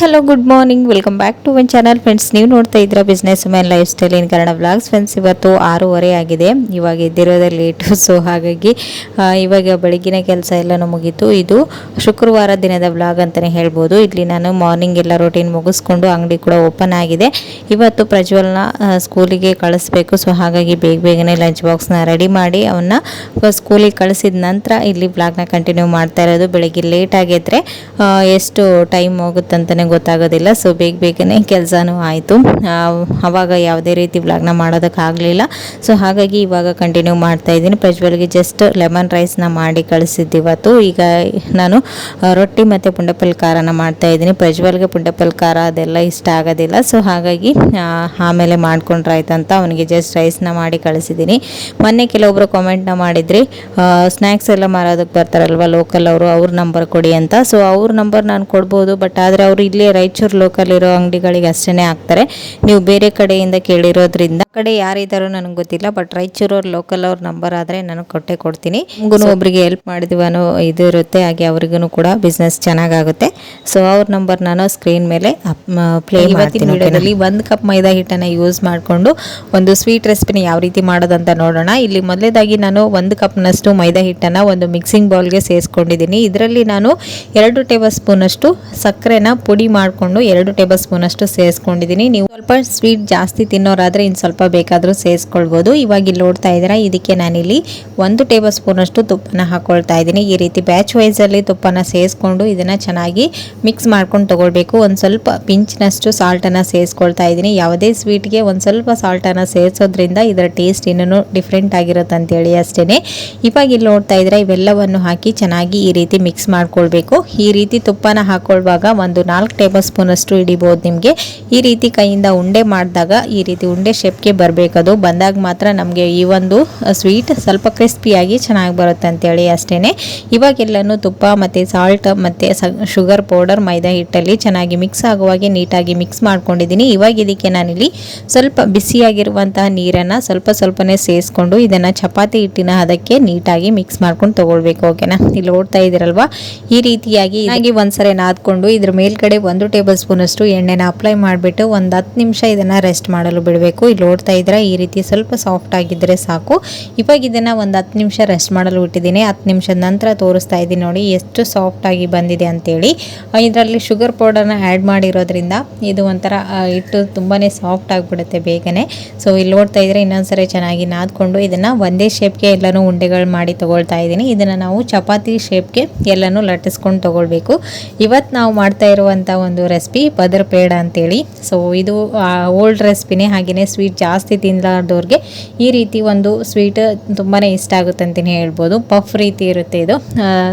Hello good morning welcome back to one channel friends ನೀವು ನೋಡ್ತಾ ಇದ್ದೀರಾ businessman lifestyle in Kannada blogs friends ಇವತ್ತು ಆರೂವರೆ ಆಗಿದೆ. ಇವಾಗ ಎದ್ದಿರೋದೇ ಲೇಟು ಸೊ ಹಾಗಾಗಿ ಇವಾಗ ಬೆಳಗಿನ ಕೆಲಸ ಎಲ್ಲನೂ ಮುಗೀತು. ಇದು ಶುಕ್ರವಾರ ದಿನದ ವ್ಲಾಗ್ ಅಂತಲೇ ಹೇಳ್ಬೋದು. ಇಲ್ಲಿ ನಾನು ಮಾರ್ನಿಂಗ್ ಎಲ್ಲ ರೊಟೀನ್ ಮುಗಿಸ್ಕೊಂಡು ಅಂಗಡಿ ಕೂಡ ಓಪನ್ ಆಗಿದೆ. ಇವತ್ತು ಪ್ರಜ್ವಲ್ನ ಸ್ಕೂಲಿಗೆ ಕಳಿಸ್ಬೇಕು. ಸೊ ಹಾಗಾಗಿ ಬೇಗ ಬೇಗನೆ ಲಂಚ್ ಬಾಕ್ಸ್ನ ರೆಡಿ ಮಾಡಿ ಅವನ್ನ ಸ್ಕೂಲಿಗೆ ಕಳಿಸಿದ ನಂತರ ಇಲ್ಲಿ ವ್ಲಾಗ್ನ ಕಂಟಿನ್ಯೂ ಮಾಡ್ತಾ ಇರೋದು. ಬೆಳಗ್ಗೆ ಲೇಟ್ ಆಗಿದ್ರೆ ಎಷ್ಟು ಟೈಮ್ ಹೋಗುತ್ತಂತಲೇ ಗೊತ್ತಾಗೋದಿಲ್ಲ. ಸೊ ಬೇಗ ಬೇಗನೆ ಕೆಲಸನೂ ಆಯಿತು. ಅವಾಗ ಯಾವುದೇ ರೀತಿ ವ್ಲಾಗ್ನ ಮಾಡೋದಕ್ಕಾಗಲಿಲ್ಲ ಸೊ ಹಾಗಾಗಿ ಇವಾಗ ಕಂಟಿನ್ಯೂ ಮಾಡ್ತಾ ಇದ್ದೀನಿ. ಪ್ರಜ್ವಲ್ಗೆ ಜಸ್ಟ್ ಲೆಮನ್ ರೈಸ್ನ ಮಾಡಿ ಕಳಿಸಿದ್ದು ಇವತ್ತು. ಈಗ ನಾನು ರೊಟ್ಟಿ ಮತ್ತು ಪುಂಡಪಲ್ ಖಾರನ ಮಾಡ್ತಾ ಇದ್ದೀನಿ. ಪ್ರಜ್ವಲ್ಗೆ ಪುಂಡಪಲ್ ಖಾರ ಅದೆಲ್ಲ ಇಷ್ಟ ಆಗೋದಿಲ್ಲ. ಸೊ ಹಾಗಾಗಿ ಆಮೇಲೆ ಮಾಡ್ಕೊಂಡ್ರೆ ಆಯ್ತಂತ ಅವನಿಗೆ ಜಸ್ಟ್ ರೈಸ್ನ ಮಾಡಿ ಕಳಿಸಿದ್ದೀನಿ. ಮೊನ್ನೆ ಕೆಲವೊಬ್ಬರು ಕಾಮೆಂಟ್ನ ಮಾಡಿದ್ರಿ ಸ್ನ್ಯಾಕ್ಸ್ ಎಲ್ಲ ಮಾರೋದಕ್ಕೆ ಬರ್ತಾರಲ್ವ ಲೋಕಲ್ ಅವರು, ಅವ್ರ ನಂಬರ್ ಕೊಡಿ ಅಂತ. ಸೊ ಅವ್ರ ನಂಬರ್ ನಾನು ಕೊಡ್ಬೋದು. ಬಟ್ ಆದರೆ ಅವರು ಇಲ್ಲೇ ರಾಯಚೂರು ಲೋಕಲ್ ಇರೋ ಅಂಗಡಿಗಳಿಗೆ ಅಷ್ಟೇ ಹಾಕ್ತಾರೆ. ನೀವು ಬೇರೆ ಕಡೆಯಿಂದ ಕೇಳಿರೋದ್ರಿಂದ ಕಡೆ ಯಾರಿದ್ದಾರೋ ನನಗೆ ಗೊತ್ತಿಲ್ಲ ಬಟ್ ರಾಯಚೂರು ಅವ್ರ ಲೋಕಲ್ ಅವ್ರ ನಂಬರ್ ಆದರೆ ನಾನು ಕೊಟ್ಟೆ ಕೊಡ್ತೀನಿ. ನಿಮಗೂ ಒಬ್ರಿಗೆ ಹೆಲ್ಪ್ ಮಾಡಿದ್ವಿ ಅನ್ನೋ ಇದು ಇರುತ್ತೆ ಹಾಗೆ ಅವ್ರಿಗೂ ಕೂಡ ಬಿಸ್ನೆಸ್ ಚೆನ್ನಾಗಾಗುತ್ತೆ. ಸೊ ಅವ್ರ ನಂಬರ್ ನಾನು ಸ್ಕ್ರೀನ್ ಮೇಲೆ ಪ್ಲೇ ಮಾಡ್ತೀನಿ ವಿಡಿಯೋದಲ್ಲಿ ಒಂದು ಕಪ್ ಮೈದಾ ಹಿಟ್ಟನ್ನು ಯೂಸ್ ಮಾಡಿಕೊಂಡು ಒಂದು ಸ್ವೀಟ್ ರೆಸಿಪಿನ ಯಾವ ರೀತಿ ಮಾಡೋದಂತ ನೋಡೋಣ. ಇಲ್ಲಿ ಮೊದಲೇದಾಗಿ ನಾನು ಒಂದು ಕಪ್ನಷ್ಟು ಮೈದಾ ಹಿಟ್ಟನ್ನು ಒಂದು ಮಿಕ್ಸಿಂಗ್ ಬೌಲ್ಗೆ ಸೇರಿಸ್ಕೊಂಡಿದ್ದೀನಿ. ಇದರಲ್ಲಿ ನಾನು ಎರಡು ಟೇಬಲ್ ಸ್ಪೂನಷ್ಟು ಸಕ್ಕರೆನ ಪುಡಿ ಮಾಡಿಕೊಂಡು ಎರಡು ಟೇಬಲ್ ಸ್ಪೂನ್ ಅಷ್ಟು ಸೇರಿಸ್ಕೊಂಡಿದ್ದೀನಿ. ನೀವು ಸ್ವಲ್ಪ ಸ್ವೀಟ್ ಜಾಸ್ತಿ ತಿನ್ನೋರಾದರೆ ಇನ್ನು ಸ್ವಲ್ಪ ಬೇಕಾದರೂ ಸೇರಿಸ್ಕೊಳ್ಬೋದು. ಇವಾಗ ಇಲ್ಲಿ ನೋಡ್ತಾ ಇದ್ದೀರಾ, ಇದಕ್ಕೆ ನಾನಿಲ್ಲಿ ಒಂದು ಟೇಬಲ್ ಸ್ಪೂನ್ ಅಷ್ಟು ತುಪ್ಪನ ಹಾಕ್ಕೊಳ್ತಾ ಇದ್ದೀನಿ. ಈ ರೀತಿ ಬ್ಯಾಚ್ ವೈಸಲ್ಲಿ ತುಪ್ಪನ ಸೇರಿಸ್ಕೊಂಡು ಇದನ್ನು ಚೆನ್ನಾಗಿ ಮಿಕ್ಸ್ ಮಾಡ್ಕೊಂಡು ತೊಗೊಳ್ಬೇಕು. ಒಂದು ಸ್ವಲ್ಪ ಪಿಂಚ್ನಷ್ಟು ಸಾಲ್ಟನ್ನು ಸೇರಿಸ್ಕೊಳ್ತಾ ಇದ್ದೀನಿ. ಯಾವುದೇ ಸ್ವೀಟ್ಗೆ ಒಂದು ಸ್ವಲ್ಪ ಸಾಲ್ಟನ್ನು ಸೇರಿಸೋದ್ರಿಂದ ಇದರ ಟೇಸ್ಟ್ ಇನ್ನೂ ಡಿಫ್ರೆಂಟ್ ಆಗಿರುತ್ತೆ ಅಂತೇಳಿ ಅಷ್ಟೇ ಇವಾಗ ಇಲ್ಲಿ ನೋಡ್ತಾ ಇದ್ದೀರಾ, ಇವೆಲ್ಲವನ್ನು ಹಾಕಿ ಚೆನ್ನಾಗಿ ಈ ರೀತಿ ಮಿಕ್ಸ್ ಮಾಡ್ಕೊಳ್ಬೇಕು. ಈ ರೀತಿ ತುಪ್ಪನ ಹಾಕ್ಕೊಳ್ಳುವಾಗ ಒಂದು ನಾಲ್ಕು ಟೇಬಲ್ ಸ್ಪೂನಷ್ಟು ಹಿಡಿಬೋದು ನಿಮಗೆ. ಈ ರೀತಿ ಕೈಯಿಂದ ಉಂಡೆ ಮಾಡಿದಾಗ ಈ ರೀತಿ ಉಂಡೆ ಶೇಪ್ಗೆ ಬರಬೇಕದು. ಬಂದಾಗ ಮಾತ್ರ ನಮಗೆ ಈ ಒಂದು ಸ್ವೀಟ್ ಸ್ವಲ್ಪ ಕ್ರಿಸ್ಪಿಯಾಗಿ ಚೆನ್ನಾಗಿ ಬರುತ್ತೆ ಅಂತೇಳಿ ಅಷ್ಟೇ ಇವಾಗೆಲ್ಲನೂ ತುಪ್ಪ ಮತ್ತು ಸಾಲ್ಟ್ ಮತ್ತು ಶುಗರ್ ಪೌಡರ್ ಮೈದಾ ಹಿಟ್ಟಲ್ಲಿ ಚೆನ್ನಾಗಿ ಮಿಕ್ಸ್ ಆಗುವಾಗೆ ನೀಟಾಗಿ ಮಿಕ್ಸ್ ಮಾಡ್ಕೊಂಡಿದ್ದೀನಿ. ಇವಾಗ ಇದಕ್ಕೆ ನಾನಿಲ್ಲಿ ಸ್ವಲ್ಪ ಬಿಸಿಯಾಗಿರುವಂತಹ ನೀರನ್ನು ಸ್ವಲ್ಪ ಸ್ವಲ್ಪನೇ ಸೇರಿಸ್ಕೊಂಡು ಇದನ್ನು ಚಪಾತಿ ಹಿಟ್ಟಿನ ಅದಕ್ಕೆ ನೀಟಾಗಿ ಮಿಕ್ಸ್ ಮಾಡ್ಕೊಂಡು ತೊಗೊಳ್ಬೇಕು ಓಕೆನಾ ಇಲ್ಲಿ ಓಡ್ತಾ ಇದ್ದೀರಲ್ವಾ? ಈ ರೀತಿಯಾಗಿ ಹಾಗೆ ಒಂದ್ಸರಿ ನಾದ್ಕೊಂಡು ಇದ್ರ ಮೇಲ್ಗಡೆ ಒಂದು ಟೇಬಲ್ ಸ್ಪೂನ್ ಅಷ್ಟು ಎಣ್ಣೆನ ಅಪ್ಲೈ ಮಾಡಿಬಿಟ್ಟು ಒಂದು ಹತ್ತು ನಿಮಿಷ ಇದನ್ನು ರೆಸ್ಟ್ ಮಾಡಲು ಬಿಡಬೇಕು. ಇಲ್ಲಿ ನೋಡ್ತಾ ಇದ್ರೆ ಈ ರೀತಿ ಸ್ವಲ್ಪ ಸಾಫ್ಟ್ ಆಗಿದ್ದರೆ ಸಾಕು. ಇವಾಗ ಇದನ್ನು ಒಂದು ಹತ್ತು ನಿಮಿಷ ರೆಸ್ಟ್ ಮಾಡಲು ಬಿಟ್ಟಿದ್ದೀನಿ. ಹತ್ತು ನಿಮಿಷದ ನಂತರ ತೋರಿಸ್ತಾ ಇದ್ದೀನಿ ನೋಡಿ ಎಷ್ಟು ಸಾಫ್ಟ್ ಆಗಿ ಬಂದಿದೆ ಅಂತೇಳಿ. ಇದರಲ್ಲಿ ಶುಗರ್ ಪೌಡರ್ನ ಆ್ಯಡ್ ಮಾಡಿರೋದ್ರಿಂದ ಇದು ಒಂಥರ ಹಿಟ್ಟು ತುಂಬಾ ಸಾಫ್ಟ್ ಆಗಿಬಿಡುತ್ತೆ ಬೇಗನೆ. ಸೊ ಇಲ್ಲಿ ನೋಡ್ತಾ ಇದ್ರೆ ಇನ್ನೊಂದ್ಸರಿ ಚೆನ್ನಾಗಿ ನಾದ್ಕೊಂಡು ಇದನ್ನು ಒಂದೇ ಶೇಪ್ಗೆ ಎಲ್ಲನೂ ಉಂಡೆಗಳು ಮಾಡಿ ತೊಗೊಳ್ತಾ ಇದ್ದೀನಿ. ಇದನ್ನು ನಾವು ಚಪಾತಿ ಶೇಪ್ಗೆ ಎಲ್ಲನೂ ಲಟ್ಟಿಸ್ಕೊಂಡು ತೊಗೊಳ್ಬೇಕು. ಇವತ್ತು ನಾವು ಮಾಡ್ತಾ ಇರುವಂಥ ಒಂದು ರೆಸಿಪಿ ಪದರ್ ಪೇಡ ಅಂತೇಳಿ. ಸೊ ಇದು ಓಲ್ಡ್ ರೆಸಿಪಿನೇ ಹಾಗೆಯೇ ಸ್ವೀಟ್ ಜಾಸ್ತಿ ತಿನ್ನಲಾರ್ದವ್ರಿಗೆ ಈ ರೀತಿ ಒಂದು ಸ್ವೀಟ್ ತುಂಬಾ ಇಷ್ಟ ಆಗುತ್ತೆ ಅಂತಲೇ ಹೇಳ್ಬೋದು. ಪಫ್ ರೀತಿ ಇರುತ್ತೆ ಇದು.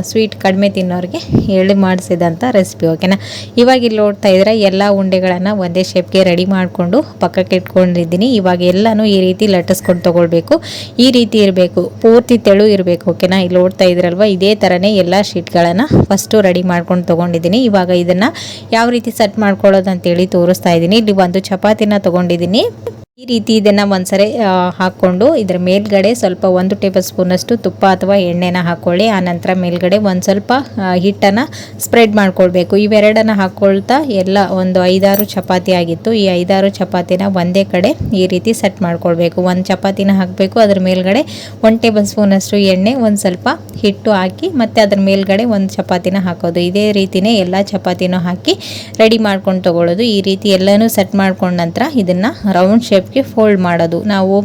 ಸ್ವೀಟ್ ಕಡಿಮೆ ತಿನ್ನೋರಿಗೆ ಹೇಳಿ ಮಾಡಿಸಿದಂಥ ರೆಸಿಪಿ ಓಕೆನಾ ಇವಾಗ ಇಲ್ಲಿ ನೋಡ್ತಾ ಇದ್ರೆ ಎಲ್ಲ ಉಂಡೆಗಳನ್ನು ಒಂದೇ ಶೇಪ್ಗೆ ರೆಡಿ ಮಾಡಿಕೊಂಡು ಪಕ್ಕಕ್ಕೆ ಇಟ್ಕೊಂಡಿದ್ದೀನಿ. ಇವಾಗ ಎಲ್ಲನೂ ಈ ರೀತಿ ಲಟ್ಟಿಸ್ಕೊಂಡು ತೊಗೊಳ್ಬೇಕು. ಈ ರೀತಿ ಇರಬೇಕು. ಪೂರ್ತಿ ತೆಳು ಇರಬೇಕು ಓಕೆನಾ ಇಲ್ಲಿ ನೋಡ್ತಾ ಇದ್ರಲ್ವ, ಇದೇ ಥರನೇ ಎಲ್ಲ ಶೀಟ್ಗಳನ್ನು ಫಸ್ಟು ರೆಡಿ ಮಾಡ್ಕೊಂಡು ತೊಗೊಂಡಿದ್ದೀನಿ. ಇವಾಗ ಇದನ್ನು ಯಾವ ರೀತಿ ಸೆಟ್ ಮಾಡ್ಕೊಳ್ಳೋದು ಅಂತೇಳಿ ತೋರಿಸ್ತಾ ಇದ್ದೀನಿ. ಇಲ್ಲಿ ಒಂದು ಚಪಾತಿನ ತೊಗೊಂಡಿದ್ದೀನಿ. ಈ ರೀತಿ ಇದನ್ನು ಒಂದ್ಸರಿ ಹಾಕ್ಕೊಂಡು ಇದರ ಮೇಲ್ಗಡೆ ಸ್ವಲ್ಪ ಒಂದು ಟೇಬಲ್ ಸ್ಪೂನಷ್ಟು ತುಪ್ಪ ಅಥವಾ ಎಣ್ಣೆನ ಹಾಕ್ಕೊಳ್ಳಿ ಆನಂತರ ಮೇಲ್ಗಡೆ ಒಂದು ಸ್ವಲ್ಪ ಹಿಟ್ಟನ್ನು ಸ್ಪ್ರೆಡ್ ಮಾಡ್ಕೊಳ್ಬೇಕು. ಇವೆರಡನ್ನ ಹಾಕ್ಕೊಳ್ತಾ ಎಲ್ಲ ಒಂದು ಐದಾರು ಚಪಾತಿ ಆಗಿತ್ತು. ಈ ಐದಾರು ಚಪಾತಿನ ಒಂದೇ ಕಡೆ ಈ ರೀತಿ ಸೆಟ್ ಮಾಡ್ಕೊಳ್ಬೇಕು. ಒಂದು ಚಪಾತಿನ ಹಾಕಬೇಕು, ಅದ್ರ ಮೇಲ್ಗಡೆ ಒಂದು ಟೇಬಲ್ ಸ್ಪೂನಷ್ಟು ಎಣ್ಣೆ, ಒಂದು ಸ್ವಲ್ಪ ಹಿಟ್ಟು ಹಾಕಿ ಮತ್ತು ಅದ್ರ ಮೇಲ್ಗಡೆ ಒಂದು ಚಪಾತಿನ ಹಾಕೋದು. ಇದೇ ರೀತಿಯೇ ಎಲ್ಲ ಚಪಾತಿನೂ ಹಾಕಿ ರೆಡಿ ಮಾಡ್ಕೊಂಡು ತಗೊಳ್ಳೋದು. ಈ ರೀತಿ ಎಲ್ಲನೂ ಸೆಟ್ ಮಾಡ್ಕೊಂಡ ನಂತರ ಇದನ್ನು ರೌಂಡ್ ಶೇಪ್ಗೆ ಫೋಲ್ಡ್ ಮಾಡೋದು. ನಾವು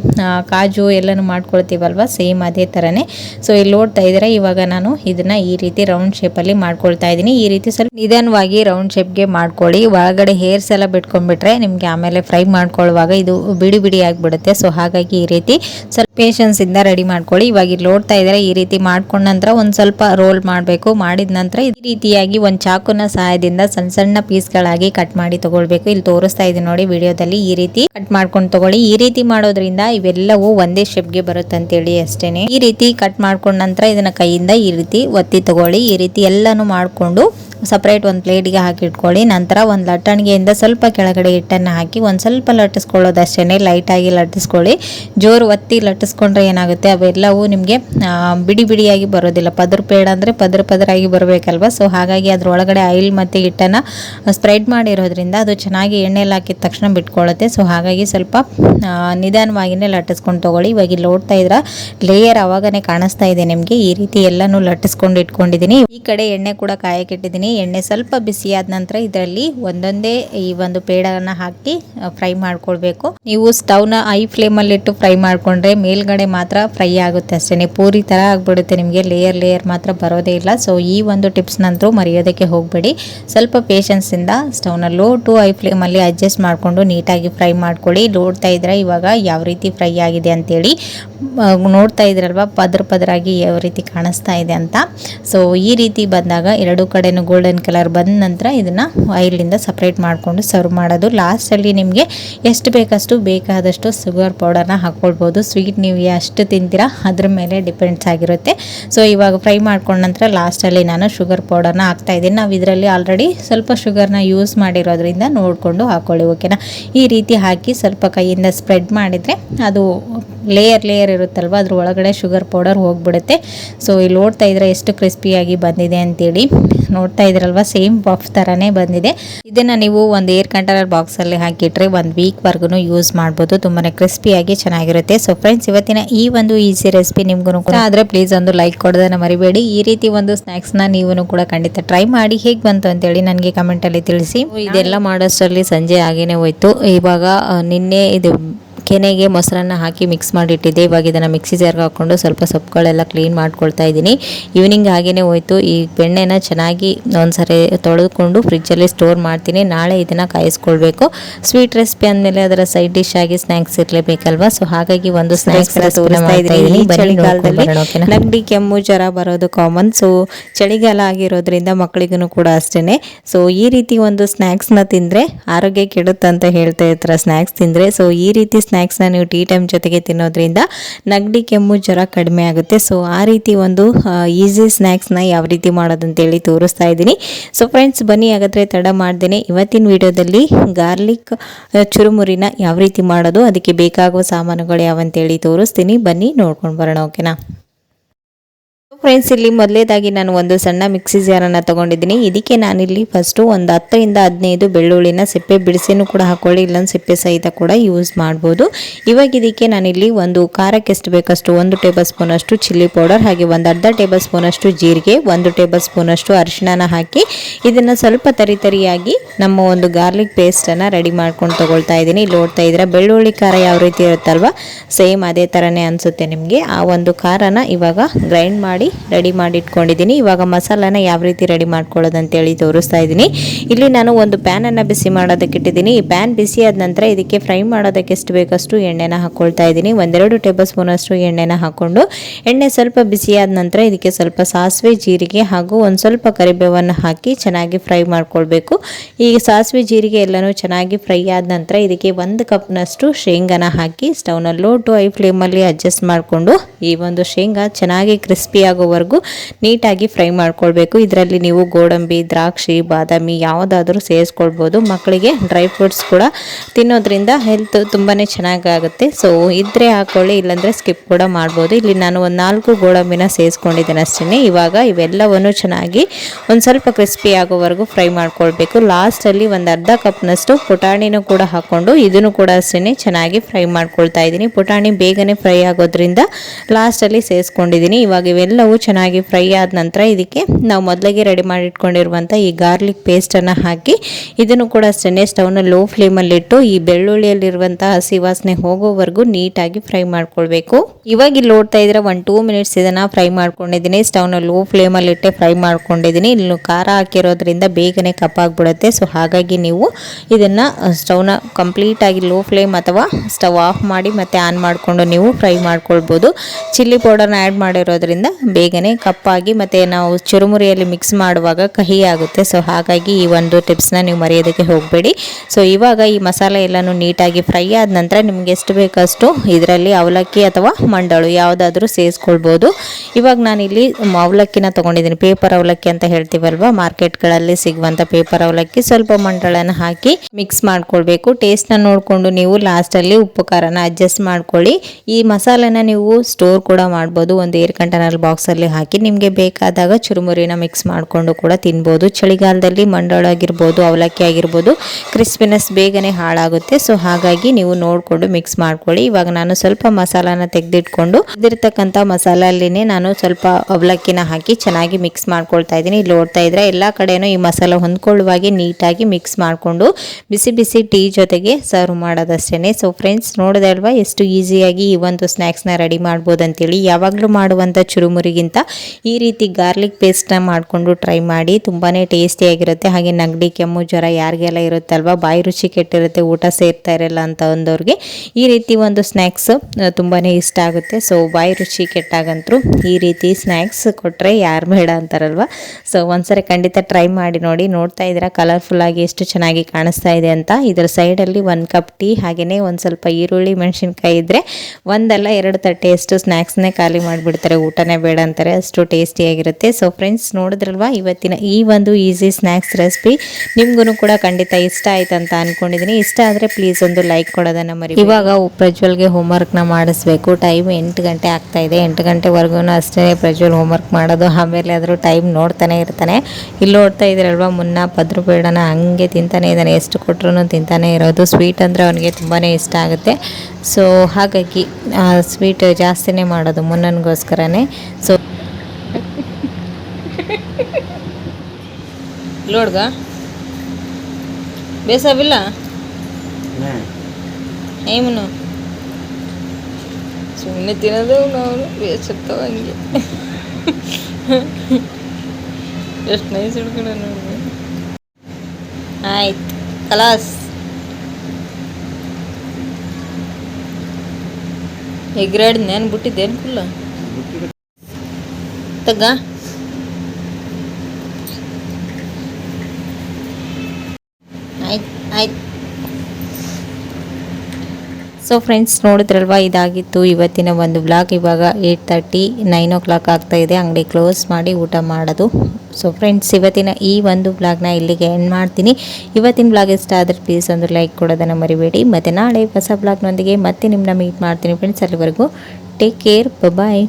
ಕಾಜು ಎಲ್ಲನೂ ಮಾಡ್ಕೊಳ್ತೀವಲ್ವ? ಸೇಮ್ ಅದೇ ಥರನೇ ಸೊ ಇಲ್ಲಿ ನೋಡ್ತಾ ಇದ್ದೀರಾ, ಇವಾಗ ನಾನು ಇದನ್ನು ಈ ರೀತಿ ರೌಂಡ್ ಶೇಪಲ್ಲಿ ಮಾಡ್ಕೊಳ್ತಾ ಇದ್ದೀನಿ. ಈ ರೀತಿ ಸ್ವಲ್ಪ ನಿಧಾನವಾಗಿ ರೌಂಡ್ ಶೇಪ್ಗೆ ಮಾಡ್ಕೊಳ್ಳಿ. ಒಳಗಡೆ ಹೇರ್ಸ್ ಎಲ್ಲ ಬಿಟ್ಕೊಂಡ್ಬಿಟ್ರೆ ನಿಮಗೆ ಆಮೇಲೆ ಫ್ರೈ ಮಾಡ್ಕೊಳ್ಳುವಾಗ ಇದು ಬಿಡಿ ಬಿಡಿ ಆಗಿಬಿಡುತ್ತೆ. ಸೊ ಹಾಗಾಗಿ ಈ ರೀತಿ ಸ್ವಲ್ಪ ಪೇಷನ್ಸಿಂದ ರೆಡಿ ಮಾಡ್ಕೊಳ್ಳಿ. ಇವಾಗ ಇಲ್ಲಿ ನೋಡ್ತಾ ಇದ್ದಾರೆ, ಈ ರೀತಿ ಮಾಡ್ಕೊಂಡ ನಂತರ ಒಂದು ಸ್ವಲ್ಪ ರೋಲ್ ಮಾಡಬೇಕು. ಮಾಡಿದ ನಂತರ ಈ ರೀತಿಯಾಗಿ ಒಂದು ಚಾಕುನ ಸಹಾಯದಿಂದ ಸಣ್ಣ ಸಣ್ಣ ಪೀಸ್ಗಳಾಗಿ ಕಟ್ ಮಾಡಿ ತಗೊಳ್ಬೇಕು. ಇಲ್ಲಿ ತೋರಿಸ್ತಾ ಇದ್ದೀನಿ ನೋಡಿ, ವಿಡಿಯೋದಲ್ಲಿ ಈ ರೀತಿ ಕಟ್ ಮಾಡ್ಕೊಂಡು ತಗೊಳ್ಳಿ. ಈ ರೀತಿ ಮಾಡೋದ್ರಿಂದ ಇವೆಲ್ಲವೂ ಒಂದೇ ಶೇಪ್ಗೆ ಬರುತ್ತೆ ಅಂತೇಳಿ ಅಷ್ಟೇನೆ. ಈ ರೀತಿ ಕಟ್ ಮಾಡ್ಕೊಂಡ ನಂತರ ಇದನ್ನ ಕೈಯಿಂದ ಈ ರೀತಿ ಒತ್ತಿ ತಗೊಳ್ಳಿ. ಈ ರೀತಿ ಎಲ್ಲಾನು ಮಾಡ್ಕೊಂಡು ಸಪ್ರೇಟ್ ಒಂದು ಪ್ಲೇಟಿಗೆ ಹಾಕಿ ಇಟ್ಕೊಳ್ಳಿ. ನಂತರ ಒಂದು ಲಟ್ಟಣಿಗೆಯಿಂದ ಸ್ವಲ್ಪ ಕೆಳಗಡೆ ಹಿಟ್ಟನ್ನು ಹಾಕಿ ಒಂದು ಸ್ವಲ್ಪ ಲಟ್ಟಿಸ್ಕೊಳ್ಳೋದಷ್ಟೇ ಲೈಟಾಗಿ ಲಟ್ಟಿಸ್ಕೊಳ್ಳಿ. ಜೋರು ಒತ್ತಿ ಲಟ್ಟಿಸ್ಕೊಂಡ್ರೆ ಏನಾಗುತ್ತೆ? ಅವೆಲ್ಲವೂ ನಿಮಗೆ ಬಿಡಿ ಬಿಡಿಯಾಗಿ ಬರೋದಿಲ್ಲ. ಪದ್ರ ಪೇಡ ಅಂದರೆ ಪದ್ರ ಪದರಾಗಿ ಬರಬೇಕಲ್ವ? ಸೊ ಹಾಗಾಗಿ ಅದರೊಳಗಡೆ ಆಯಿಲ್ ಮತ್ತು ಹಿಟ್ಟನ್ನು ಸ್ಪ್ರೆಡ್ ಮಾಡಿರೋದ್ರಿಂದ ಅದು ಚೆನ್ನಾಗಿ ಎಣ್ಣೆಲಿ ಹಾಕಿದ ತಕ್ಷಣ ಬಿಟ್ಕೊಳ್ಳುತ್ತೆ. ಸೊ ಹಾಗಾಗಿ ಸ್ವಲ್ಪ ನಿಧಾನವಾಗಿಯೇ ಲಟ್ಟಿಸ್ಕೊಂಡು ತೊಗೊಳ್ಳಿ. ಇವಾಗ ಇಲ್ಲಿ ನೋಡ್ತಾ ಇದ್ರ ಲೇಯರ್ ಅವಾಗನೇ ಕಾಣಿಸ್ತಾ ಇದೆ ನಿಮಗೆ. ಈ ರೀತಿ ಎಲ್ಲನೂ ಲಟ್ಟಿಸ್ಕೊಂಡು ಇಟ್ಕೊಂಡಿದ್ದೀನಿ. ಈ ಕಡೆ ಎಣ್ಣೆ ಕೂಡ ಕಾಯಕ್ಕೆ ಇಟ್ಟಿದ್ದೀನಿ. ಎಣ್ಣೆ ಸ್ವಲ್ಪ ಬಿಸಿಯಾದ ನಂತರ ಇದರಲ್ಲಿ ಒಂದೊಂದೇ ಈ ಒಂದು ಪೇಡನ ಹಾಕಿ ಫ್ರೈ ಮಾಡ್ಕೊಳ್ಬೇಕು. ನೀವು ಸ್ಟವ್ನ ಐ ಫ್ಲೇಮಲ್ಲಿ ಇಟ್ಟು ಫ್ರೈ ಮಾಡ್ಕೊಂಡ್ರೆ ಮೇಲ್ಗಡೆ ಮಾತ್ರ ಫ್ರೈ ಆಗುತ್ತೆ ಅಷ್ಟೇ ಪೂರಿ ಥರ ಆಗ್ಬಿಡುತ್ತೆ ನಿಮಗೆ. ಲೇಯರ್ ಲೇಯರ್ ಮಾತ್ರ ಬರೋದೇ ಇಲ್ಲ. ಸೊ, ಈ ಒಂದು ಟಿಪ್ಸ್ ನಂತರ ಮರೆಯೋದಕ್ಕೆ ಹೋಗಬೇಡಿ. ಸ್ವಲ್ಪ ಪೇಷನ್ಸಿಂದ ಸ್ಟವ್ನ ಲೋ ಟು ಐ ಫ್ಲೇಮಲ್ಲಿ ಅಡ್ಜಸ್ಟ್ ಮಾಡಿಕೊಂಡು ನೀಟಾಗಿ ಫ್ರೈ ಮಾಡ್ಕೊಳ್ಳಿ. ನೋಡ್ತಾ ಇದ್ರೆ ಇವಾಗ ಯಾವ ರೀತಿ ಫ್ರೈ ಆಗಿದೆ ಅಂತೇಳಿ ನೋಡ್ತಾ ಇದ್ರಲ್ವಾ? ಪದ್ರ, ಪದರಾಗಿ ಯಾವ ರೀತಿ ಕಾಣಿಸ್ತಾ ಇದೆ ಅಂತ. ಸೊ, ಈ ರೀತಿ ಬಂದಾಗ ಎರಡು ಕಡೆನೂ ಗೋಲ್ಡನ್ ಕಲರ್ ಬಂದ ನಂತರ ಇದನ್ನು ಆಯಿಲಿಂದ ಸಪ್ರೇಟ್ ಮಾಡಿಕೊಂಡು ಸರ್ವ್ ಮಾಡೋದು. ಲಾಸ್ಟಲ್ಲಿ ನಿಮಗೆ ಎಷ್ಟು ಬೇಕಷ್ಟು ಬೇಕಾದಷ್ಟು ಶುಗರ್ ಪೌಡರ್ನ ಹಾಕ್ಕೊಳ್ಬೋದು ಸ್ವೀಟ್ ನೀವು ಎಷ್ಟು ತಿಂತೀರಾ ಅದ್ರ ಮೇಲೆ ಡಿಪೆಂಡ್ಸ್ ಆಗಿರುತ್ತೆ. ಸೊ ಇವಾಗ ಫ್ರೈ ಮಾಡ್ಕೊಂಡ ನಂತರ ಲಾಸ್ಟಲ್ಲಿ ನಾನು ಶುಗರ್ ಪೌಡರ್ನ ಹಾಕ್ತಾ ಇದ್ದೀನಿ. ನಾವು ಇದರಲ್ಲಿ ಆಲ್ರೆಡಿ ಸ್ವಲ್ಪ ಶುಗರ್ನ ಯೂಸ್ ಮಾಡಿರೋದ್ರಿಂದ ನೋಡಿಕೊಂಡು ಹಾಕ್ಕೊಳ್ಳಿ ಓಕೆನಾ ಈ ರೀತಿ ಹಾಕಿ ಸ್ವಲ್ಪ ಕೈಯಿಂದ ಸ್ಪ್ರೆಡ್ ಮಾಡಿದರೆ ಅದು ಲೇಯರ್ ಲೇಯರ್ ಇರುತ್ತಲ್ವ? ಅದ್ರ ಒಳಗಡೆ ಶುಗರ್ ಪೌಡರ್ ಹೋಗ್ಬಿಡುತ್ತೆ. ಸೊ ಇಲ್ಲಿ ನೋಡ್ತಾ ಇದ್ರೆ ಎಷ್ಟು ಕ್ರಿಸ್ಪಿಯಾಗಿ ಬಂದಿದೆ ಅಂತೇಳಿ ನೋಡ್ತಾ ಇದ್ರಲ್ವ? ಸೇಮ್ ಪಫ್ ಥರನೇ ಬಂದಿದೆ. ಇದನ್ನು ನೀವು ಒಂದು ಏರ್ ಕಂಟೈನರ್ ಬಾಕ್ಸಲ್ಲಿ ಹಾಕಿಟ್ರೆ ಒಂದು ವೀಕ್ವರೆಗೂ ಯೂಸ್ ಮಾಡ್ಬೋದು. ತುಂಬಾ ಕ್ರಿಸ್ಪಿಯಾಗಿ ಚೆನ್ನಾಗಿರುತ್ತೆ. ಸೊ ಫ್ರೆಂಡ್ಸ್ ಇವತ್ತಿನ ಈ ಒಂದು ಈಸಿ ರೆಸಿಪಿ ನಿಮ್ಗೂ ಕೂಡ ಆದರೆ ಪ್ಲೀಸ್ ಒಂದು ಲೈಕ್ ಕೊಡೋದನ್ನ ಮರಿಬೇಡಿ. ಈ ರೀತಿ ಒಂದು ಸ್ನ್ಯಾಕ್ಸ್ನ ನೀವು ಕೂಡ ಖಂಡಿತ ಟ್ರೈ ಮಾಡಿ ಹೇಗೆ ಬಂತು ಅಂತೇಳಿ ನನಗೆ ಕಮೆಂಟಲ್ಲಿ ತಿಳಿಸಿ. ಇದೆಲ್ಲ ಮಾಡೋಷ್ಟರಲ್ಲಿ ಸಂಜೆ ಆಗೇನೆ ಹೋಯ್ತು. ಇವಾಗ ನಿನ್ನೆ ಇದು ಕೆನೆಗೆ ಮೊಸರನ್ನು ಹಾಕಿ ಮಿಕ್ಸ್ ಮಾಡಿಟ್ಟಿದ್ದೆ. ಇವಾಗ ಇದನ್ನು ಮಿಕ್ಸಿ ಜಾರ್ಗೆ ಹಾಕ್ಕೊಂಡು ಸ್ವಲ್ಪ ಸೊಪ್ಪುಗಳೆಲ್ಲ ಕ್ಲೀನ್ ಮಾಡ್ಕೊಳ್ತಾ ಇದ್ದೀನಿ. ಈವ್ನಿಂಗ್ ಹಾಗೇ ಹೋಯ್ತು. ಈ ಬೆಣ್ಣೆನ ಚೆನ್ನಾಗಿ ಒಂದ್ಸರಿ ತೊಳೆದುಕೊಂಡು ಫ್ರಿಜ್ಜಲ್ಲಿ ಸ್ಟೋರ್ ಮಾಡ್ತೀನಿ. ನಾಳೆ ಇದನ್ನು ಕಾಯಿಸ್ಕೊಳ್ಬೇಕು. ಸ್ವೀಟ್ ರೆಸಿಪಿ ಅಂದಮೇಲೆ ಅದರ ಸೈಡ್ ಡಿಶ್ ಆಗಿ ಸ್ನ್ಯಾಕ್ಸ್ ಇರಲೇಬೇಕಲ್ವಾ? ಸೊ ಹಾಗಾಗಿ ಒಂದು ಸ್ನ್ಯಾಕ್ಸ್ ಚಳಿಗಾಲದಲ್ಲಿ ನೆಗಡಿ ಕೆಮ್ಮು ಜ್ವರ ಬರೋದು ಕಾಮನ್ ಸೊ ಚಳಿಗಾಲ ಆಗಿರೋದ್ರಿಂದ ಮಕ್ಕಳಿಗೂ ಕೂಡ ಅಷ್ಟೇ ಸೊ ಈ ರೀತಿ ಒಂದು ಸ್ನ್ಯಾಕ್ಸ್ನ ತಿಂದರೆ ಆರೋಗ್ಯ ಕೆಡುತ್ತಂತ ಹೇಳ್ತಾ ಇರ್ತಾರೆ ಸ್ನ್ಯಾಕ್ಸ್ ತಿಂದರೆ. ಸೊ ಈ ರೀತಿ ಸ್ನ್ಯಾಕ್ಸ್ನ ನೀವು ಟೀ ಟೈಮ್ ಜೊತೆಗೆ ತಿನ್ನೋದ್ರಿಂದ ನಗಡಿ ಕೆಮ್ಮು ಜ್ವರ ಕಡಿಮೆ ಆಗುತ್ತೆ. ಸೊ ಆ ರೀತಿ ಒಂದು ಈಸಿ ಸ್ನ್ಯಾಕ್ಸ್ನ ಯಾವ ರೀತಿ ಮಾಡೋದಂತೇಳಿ ತೋರಿಸ್ತಾ ಇದ್ದೀನಿ. ಸೊ ಫ್ರೆಂಡ್ಸ್ ಬನ್ನಿ, ಹಾಗಾದರೆ ತಡ ಮಾಡ್ದೇನೆ. ಇವತ್ತಿನ ವಿಡಿಯೋದಲ್ಲಿ ಗಾರ್ಲಿಕ್ ಚುರುಮುರಿನ ಯಾವ ರೀತಿ ಮಾಡೋದು, ಅದಕ್ಕೆ ಬೇಕಾಗುವ ಸಾಮಾನುಗಳು ಯಾವಂತೇಳಿ ತೋರಿಸ್ತೀನಿ. ಬನ್ನಿ, ನೋಡ್ಕೊಂಡು ಬರೋಣ ಓಕೆನಾ ಫ್ರೆಂಡ್ಸ್, ಇಲ್ಲಿ ಮೊದಲೇದಾಗಿ ನಾನು ಒಂದು ಸಣ್ಣ ಮಿಕ್ಸಿ ಜಾರನ್ನು ತಗೊಂಡಿದ್ದೀನಿ. ಇದಕ್ಕೆ ನಾನಿಲ್ಲಿ ಫಸ್ಟು ಒಂದು ಹತ್ತರಿಂದ ಹದಿನೈದು ಬೆಳ್ಳುಳ್ಳಿನ ಸಿಪ್ಪೆ ಬಿಡಿಸಿನೂ ಕೂಡ ಹಾಕೊಳ್ಳಿ. ಇಲ್ಲೊಂದು ಸಿಪ್ಪೆ ಸಹಿತ ಕೂಡ ಯೂಸ್ ಮಾಡ್ಬೋದು. ಇವಾಗ ಇದಕ್ಕೆ ನಾನಿಲ್ಲಿ ಒಂದು ಖಾರಕ್ಕೆ ಎಷ್ಟು ಬೇಕಷ್ಟು ಒಂದು ಟೇಬಲ್ ಸ್ಪೂನಷ್ಟು ಚಿಲ್ಲಿ ಪೌಡರ್ ಹಾಗೆ ಒಂದು ಅರ್ಧ ಟೇಬಲ್ ಸ್ಪೂನಷ್ಟು ಜೀರಿಗೆ, ಒಂದು ಟೇಬಲ್ ಸ್ಪೂನಷ್ಟು ಅರಿಶಿಣನ ಹಾಕಿ ಇದನ್ನು ಸ್ವಲ್ಪ ತರಿ ತರಿಯಾಗಿ ನಮ್ಮ ಒಂದು ಗಾರ್ಲಿಕ್ ಪೇಸ್ಟನ್ನು ರೆಡಿ ಮಾಡ್ಕೊಂಡು ತೊಗೊಳ್ತಾ ಇದ್ದೀನಿ. ಇಲ್ಲಿ ನೋಡ್ತಾ ಇದ್ರೆ ಬೆಳ್ಳುಳ್ಳಿ ಖಾರ ಯಾವ ರೀತಿ ಇರುತ್ತಲ್ವ? ಸೇಮ್ ಅದೇ ಥರನೇ ಅನಿಸುತ್ತೆ ನಿಮಗೆ. ಆ ಒಂದು ಖಾರನ ಇವಾಗ ಗ್ರೈಂಡ್ ಮಾಡಿ ರೆಡಿ ಮಾಡಿ ಇಟ್ಕೊಂಡಿದ್ದೀನಿ. ಇವಾಗ ಮಸಾಲಾನ ಯಾವ ರೀತಿ ರೆಡಿ ಮಾಡ್ಕೊಳ್ಳೋದು ಅಂತೇಳಿ ತೋರಿಸ್ತಾ ಇದ್ದೀನಿ. ಇಲ್ಲಿ ನಾನು ಒಂದು ಪ್ಯಾನನ್ನು ಬಿಸಿ ಮಾಡೋದಕ್ಕೆ ಇಟ್ಟಿದ್ದೀನಿ. ಈ ಪ್ಯಾನ್ ಬಿಸಿ ಆದ ನಂತರ ಇದಕ್ಕೆ ಫ್ರೈ ಮಾಡೋದಕ್ಕೆ ಎಷ್ಟು ಬೇಕಷ್ಟು ಎಣ್ಣೆನ ಹಾಕ್ಕೊಳ್ತಾ ಇದ್ದೀನಿ. ಒಂದೆರಡು ಟೇಬಲ್ ಸ್ಪೂನಷ್ಟು ಎಣ್ಣೆನ ಹಾಕ್ಕೊಂಡು, ಎಣ್ಣೆ ಸ್ವಲ್ಪ ಬಿಸಿ ಆದ ನಂತರ ಇದಕ್ಕೆ ಸ್ವಲ್ಪ ಸಾಸಿವೆ, ಜೀರಿಗೆ ಹಾಗೂ ಒಂದು ಸ್ವಲ್ಪ ಕರಿಬೇವನ್ನು ಹಾಕಿ ಚೆನ್ನಾಗಿ ಫ್ರೈ ಮಾಡ್ಕೊಳ್ಬೇಕು. ಈ ಸಾಸಿವೆ, ಜೀರಿಗೆ ಎಲ್ಲನೂ ಚೆನ್ನಾಗಿ ಫ್ರೈ ಆದ ನಂತರ ಇದಕ್ಕೆ ಒಂದು ಕಪ್ನಷ್ಟು ಶೇಂಗಾನ ಹಾಕಿ, ಸ್ಟವ್ನ ಲೋ ಟು ಐ ಫ್ಲೇಮಲ್ಲಿ ಅಡ್ಜಸ್ಟ್ ಮಾಡಿಕೊಂಡು ಈ ಒಂದು ಶೇಂಗಾ ಚೆನ್ನಾಗಿ ಕ್ರಿಸ್ಪಿ ಆಗೋವರೆಗೂ ನೀಟಾಗಿ ಫ್ರೈ ಮಾಡ್ಕೊಳ್ಬೇಕು. ಇದರಲ್ಲಿ ನೀವು ಗೋಡಂಬಿ, ದ್ರಾಕ್ಷಿ, ಬಾದಾಮಿ ಯಾವುದಾದ್ರೂ ಸೇರಿಸ್ಕೊಳ್ಬೋದು. ಮಕ್ಕಳಿಗೆ ಡ್ರೈ ಫ್ರೂಟ್ಸ್ ಕೂಡ ತಿನ್ನೋದ್ರಿಂದ ಹೆಲ್ತ್ ತುಂಬಾ ಚೆನ್ನಾಗಾಗುತ್ತೆ. ಸೊ, ಇದ್ರೆ ಹಾಕೊಳ್ಳಿ, ಇಲ್ಲಾಂದರೆ ಸ್ಕಿಪ್ ಕೂಡ ಮಾಡ್ಬೋದು. ಇಲ್ಲಿ ನಾನು ಒಂದು ನಾಲ್ಕು ಗೋಡಂಬಿನ ಸೇರಿಸ್ಕೊಂಡಿದ್ದೇನೆ ಅಷ್ಟೇ ಇವಾಗ ಇವೆಲ್ಲವನ್ನು ಚೆನ್ನಾಗಿ ಒಂದು ಸ್ವಲ್ಪ ಕ್ರಿಸ್ಪಿ ಆಗೋವರೆಗೂ ಫ್ರೈ ಮಾಡ್ಕೊಳ್ಬೇಕು. ಲಾಸ್ಟಲ್ಲಿ ಒಂದು ಅರ್ಧ ಕಪ್ನಷ್ಟು ಪುಟಾಣಿನೂ ಕೂಡ ಹಾಕ್ಕೊಂಡು ಇದನ್ನು ಕೂಡ ಅಷ್ಟೇ ಚೆನ್ನಾಗಿ ಫ್ರೈ ಮಾಡ್ಕೊಳ್ತಾ ಇದ್ದೀನಿ. ಪುಟಾಣಿ ಬೇಗನೆ ಫ್ರೈ ಆಗೋದ್ರಿಂದ ಲಾಸ್ಟಲ್ಲಿ ಸೇರಿಸ್ಕೊಂಡಿದ್ದೀನಿ. ಇವಾಗ ಇವೆಲ್ಲವೂ ಚೆನ್ನಾಗಿ ಫ್ರೈ ಆದ ನಂತರ ಇದಕ್ಕೆ ನಾವು ಮೊದಲಿಗೆ ರೆಡಿ ಮಾಡಿ ಇಟ್ಕೊಂಡಿರುವಂಥ ಈ ಗಾರ್ಲಿಕ್ ಪೇಸ್ಟನ್ನು ಹಾಕಿ, ಇದನ್ನು ಕೂಡ ಅಷ್ಟೇ ಸ್ಟವ್ನ ಲೋ ಫ್ಲೇಮಲ್ಲಿಟ್ಟು ಈ ಬೆಳ್ಳುಳ್ಳಿಯಲ್ಲಿರುವಂಥ ಹಸಿ ವಾಸನೆ ಹೋಗೋವರೆಗೂ ನೀಟಾಗಿ ಫ್ರೈ ಮಾಡ್ಕೊಳ್ಬೇಕು. ಇವಾಗ ಇಲ್ಲಿ ನೋಡ್ತಾ ಇದ್ರೆ ಒಂದು ಟೂ ಮಿನಿಟ್ಸ್ ಇದನ್ನು ಫ್ರೈ ಮಾಡ್ಕೊಂಡಿದ್ದೀನಿ. ಸ್ಟವ್ನ ಲೋ ಫ್ಲೇಮಲ್ಲಿ ಇಟ್ಟೆ ಫ್ರೈ ಮಾಡ್ಕೊಂಡಿದ್ದೀನಿ. ಇಲ್ಲಿ ಖಾರ ಹಾಕಿರೋದ್ರಿಂದ ಬೇಗನೆ ಕಪ್ಪಾಗ್ಬಿಡುತ್ತೆ ಸೊ ಹಾಗಾಗಿ ನೀವು ಇದನ್ನು ಸ್ಟವ್ನ ಕಂಪ್ಲೀಟಾಗಿ ಲೋ ಫ್ಲೇಮ್ ಅಥವಾ ಸ್ಟವ್ ಆಫ್ ಮಾಡಿ ಮತ್ತೆ ಆನ್ ಮಾಡಿಕೊಂಡು ನೀವು ಫ್ರೈ ಮಾಡ್ಕೊಳ್ಬೋದು. ಚಿಲ್ಲಿ ಪೌಡರ್ನ ಆ್ಯಡ್ ಮಾಡಿರೋದ್ರಿಂದ ಬೇಗನೆ ಕಪ್ಪಾಗಿ ಮತ್ತು ನಾವು ಚುರುಮುರಿಯಲ್ಲಿ ಮಿಕ್ಸ್ ಮಾಡುವಾಗ ಕಹಿ ಆಗುತ್ತೆ ಸೊ ಹಾಗಾಗಿ ಈ ಒಂದು ಟಿಪ್ಸ್ನ ನೀವು ಮರೆಯೋದಕ್ಕೆ ಹೋಗಬೇಡಿ. ಸೊ ಇವಾಗ ಈ ಮಸಾಲೆ ಎಲ್ಲನೂ ನೀಟಾಗಿ ಫ್ರೈ ಆದ ನಂತರ ನಿಮ್ಗೆ ಎಷ್ಟು ಬೇಕಷ್ಟು ಇದರಲ್ಲಿ ಅವಲಕ್ಕಿ ಅಥವಾ ಮಂಡಳು ಯಾವುದಾದ್ರೂ ಸೇರಿಸ್ಕೊಳ್ಬೋದು. ಇವಾಗ ನಾನಿಲ್ಲಿ ಅವಲಕ್ಕಿನ ತೊಗೊಂಡಿದ್ದೀನಿ. ಪೇಪರ್ ಅವಲಕ್ಕಿ ಅಂತ ಹೇಳ್ತೀವಲ್ವ? ಮಾರ್ಕೆಟ್ಗಳಲ್ಲಿ ಸಿಗುವಂಥ ಪೇಪರ್ ಅವಲಕ್ಕಿ ಸ್ವಲ್ಪ ಮಂಡಳನ ಹಾಕಿ ಮಿಕ್ಸ್ ಮಾಡ್ಕೊಳ್ಬೇಕು. ಟೇಸ್ಟ್ನ ನೋಡಿಕೊಂಡು ನೀವು ಲಾಸ್ಟಲ್ಲಿ ಉಪ್ಪು ಖಾರನ ಅಡ್ಜಸ್ಟ್ ಮಾಡ್ಕೊಳ್ಳಿ. ಈ ಮಸಾಲೆನ ನೀವು ಸ್ಟೋರ್ ಕೂಡ ಮಾಡ್ಬೋದು. ಒಂದು ಏರ್ ಕಂಟೈನರ್ ಬಾಕ್ಸಲ್ಲಿ ಹಾಕಿ ನಿಮಗೆ ಬೇಕಾದಾಗ ಚುರುಮುರಿನ ಮಿಕ್ಸ್ ಮಾಡಿಕೊಂಡು ಕೂಡ ತಿನ್ಬೋದು. ಚಳಿಗಾಲದಲ್ಲಿ ಮಂಡಳ ಆಗಿರ್ಬೋದು, ಅವಲಕ್ಕಿ ಆಗಿರ್ಬೋದು ಕ್ರಿಸ್ಪಿನೆಸ್ ಬೇಗನೆ ಹಾಳಾಗುತ್ತೆ. ಸೊ ಹಾಗಾಗಿ ನೀವು ನೋಡಿಕೊಂಡು ಮಿಕ್ಸ್ ಮಾಡ್ಕೊಳ್ಳಿ. ಇವಾಗ ನಾನು ಸ್ವಲ್ಪ ಮಸಾಲಾನ ತೆಗೆದಿಟ್ಕೊಂಡು ಇದಿರ್ತಕ್ಕಂಥ ಮಸಾಲಲ್ಲಿನೇ ನಾನು ಸ್ವಲ್ಪ ಅವಲಕ್ಕಿನ ಹಾಕಿ ಚೆನ್ನಾಗಿ ಮಿಕ್ಸ್ ಮಾಡ್ಕೊಳ್ತಾ ಇದ್ದೀನಿ. ಇಲ್ಲಿ ನೋಡ್ತಾ ಇದ್ರೆ ಎಲ್ಲ ಕಡೆನೂ ಈ ಮಸಾಲ ಹೊಂದ್ಕೊಳ್ಳುವಾಗೆ ನೀಟಾಗಿ ಮಿಕ್ಸ್ ಮಾಡಿಕೊಂಡು ಬಿಸಿ ಬಿಸಿ ಟೀ ಜೊತೆಗೆ ಸರ್ವ್ ಮಾಡೋದಷ್ಟೇ ಸೊ ಫ್ರೆಂಡ್ಸ್ ನೋಡಿದೆ ಅಲ್ವಾ ಎಷ್ಟು ಈಸಿಯಾಗಿ ಈ ಒಂದು ಸ್ನ್ಯಾಕ್ಸ್ನ ರೆಡಿ ಮಾಡ್ಬೋದು ಅಂತೇಳಿ ಯಾವಾಗಲೂ ಮಾಡುವಂಥ ಚುರುಮುರಿಗಿಂತ ಈ ರೀತಿ ಗಾರ್ಲಿಕ್ ಪೇಸ್ಟ್ನ ಮಾಡಿಕೊಂಡು ಟ್ರೈ ಮಾಡಿ ತುಂಬಾ ಟೇಸ್ಟಿಯಾಗಿರುತ್ತೆ ಹಾಗೆ ನಗಡಿ ಕೆಮ್ಮು ಜ್ವರ ಯಾರಿಗೆಲ್ಲ ಇರುತ್ತಲ್ವ, ಬಾಯಿ ರುಚಿ ಕೆಟ್ಟಿರುತ್ತೆ, ಊಟ ಸೇರ್ತಾ ಇರಲ್ಲ ಅಂತ ಒಂದವ್ರಿಗೆ ಈ ರೀತಿ ಒಂದು ಸ್ನ್ಯಾಕ್ಸ್ ತುಂಬಾ ಇಷ್ಟ ಆಗುತ್ತೆ. ಸೊ, ಬಾಯಿ ರುಚಿ ಕೆಟ್ಟಾಗಂತೂ ಈ ರೀತಿ ಸ್ನ್ಯಾಕ್ಸ್ ಕೊಟ್ಟರೆ ಯಾರು ಬೇಡ ಅಂತಾರಲ್ವ? ಸೊ, ಒಂದ್ಸರಿ ಖಂಡಿತ ಟ್ರೈ ಮಾಡಿ ನೋಡಿ. ನೋಡ್ತಾ ಇದ್ದೀರಾ, ಕಲರ್ಫುಲ್ ಆಗಿ ಎಷ್ಟು ಚೆನ್ನಾಗಿ ಕಾಣಿಸ್ತಾ ಇದೆ ಅಂತ. ಇದರ ಸೈಡಲ್ಲಿ ಒಂದು ಕಪ್ ಟೀ ಹಾಗೆಯೇ ಒಂದು ಸ್ವಲ್ಪ ಈರುಳ್ಳಿ ಮೆಣಸಿನ್ಕಾಯಿ ಇದ್ದರೆ ಒಂದಲ್ಲ ಎರಡು ತಟ್ಟೆಯಷ್ಟು ಸ್ನ್ಯಾಕ್ಸ್ನೇ ಖಾಲಿ ಮಾಡಿಬಿಡ್ತಾರೆ ಊಟನೇ ಬೇಡ ಅಂತಾರೆ. ಅಷ್ಟು ಟೇಸ್ಟಿಯಾಗಿರುತ್ತೆ ಸೊ ಫ್ರೆಂಡ್ಸ್ ನೋಡಿದ್ರಲ್ವಾ? ಇವತ್ತಿನ ಈ ಒಂದು ಈಸಿ ಸ್ನ್ಯಾಕ್ಸ್ ರೆಸಿಪಿ ನಿಮ್ಗೂ ಕೂಡ ಖಂಡಿತ ಇಷ್ಟ ಆಯ್ತು ಅಂತ ಅನ್ಕೊಂಡಿದ್ದೀನಿ ಇಷ್ಟ ಆದರೆ ಪ್ಲೀಸ್ ಒಂದು ಲೈಕ್ ಕೊಡೋದನ್ನು ಮರಿ ಇವಾಗ ಪ್ರಜ್ವಲ್ಗೆ ಹೋಮ್ವರ್ಕ್ನ ಮಾಡಿಸ್ಬೇಕು. ಟೈಮ್ ಎಂಟು ಗಂಟೆ ಆಗ್ತಾ ಇದೆ. ಎಂಟು ಗಂಟೆವರೆಗೂ ಅಷ್ಟೇ ಪ್ರಜ್ವಲ್ ಹೋಮ್ವರ್ಕ್ ಮಾಡೋದು. ಆಮೇಲೆ ಆದರೂ ಟೈಮ್ ನೋಡ್ತಾನೆ ಇರ್ತಾನೆ. ಇಲ್ಲಿ ನೋಡ್ತಾ ಇದ್ರಲ್ವ ಮುನ್ನ ಪದ್ರು ಬೇಡನ ಹಂಗೆ ತಿಂತಾನೆ ಇದ್ದಾನೆ. ಎಷ್ಟು ಕೊಟ್ಟರು ತಿಂತಾನೆ ಇರೋದು. ಸ್ವೀಟ್ ಅಂದರೆ ಅವನಿಗೆ ತುಂಬಾ ಇಷ್ಟ ಆಗುತ್ತೆ. ಸೊ ಹಾಗಾಗಿ ಸ್ವೀಟ್ ಜಾಸ್ತಿನೇ ಮಾಡೋದು ಮುನ್ನನಗೋಸ್ಕರನೇ. ಸೊ ಲೋಡ್ಗ? ಬೇಸವಿಲ್ಲ? ಏಮನು? ಸುಮ್ಮನೆ ತಿನ್ನೋದು ನಾವು ಬೇಸಿರ್ತಾವ ಹಂಗೆ. ಎಷ್ಟು ನೈಸ್ ಹಿಡ್ಕೊಂಡ ನೋಡಿ ಆಯ್ತು ಕಲಾಸ್. ಎಗ್ರಾಡ್ ನೆನ್ ಬಿಟ್ಟಿದ್ದೇನು ಫುಲ್ಲ ತಗ್ಗ? ಆಯ್ತು. ಸೊ ಫ್ರೆಂಡ್ಸ್ ನೋಡಿದ್ರಲ್ವ? ಇದಾಗಿತ್ತು ಇವತ್ತಿನ ಒಂದು ಬ್ಲಾಗ್ ಇವಾಗ eight thirty nine o'clock ಆಗ್ತಾ ಇದೆ. ಅಂಗಡಿ ಕ್ಲೋಸ್ ಮಾಡಿ ಊಟ ಮಾಡೋದು. ಸೊ ಫ್ರೆಂಡ್ಸ್ ಇವತ್ತಿನ ಈ ಒಂದು ಬ್ಲಾಗ್ನ ಇಲ್ಲಿಗೆ ಎಂಡ್ ಮಾಡ್ತೀನಿ. ಇವತ್ತಿನ ಬ್ಲಾಗ್ ಇಷ್ಟ ಆದರೆ ಪ್ಲೀಸ್ ಒಂದು ಲೈಕ್ ಕೊಡೋದನ್ನು ಮರಿಬೇಡಿ. ಮತ್ತು ನಾಳೆ ಹೊಸ ಬ್ಲಾಗ್ನೊಂದಿಗೆ ಮತ್ತೆ ನಿಮ್ಮನ್ನ ಮೀಟ್ ಮಾಡ್ತೀನಿ ಫ್ರೆಂಡ್ಸ್ ಅಲ್ಲಿವರೆಗೂ ಟೇಕ್ ಕೇರ್ ಬಾಯ್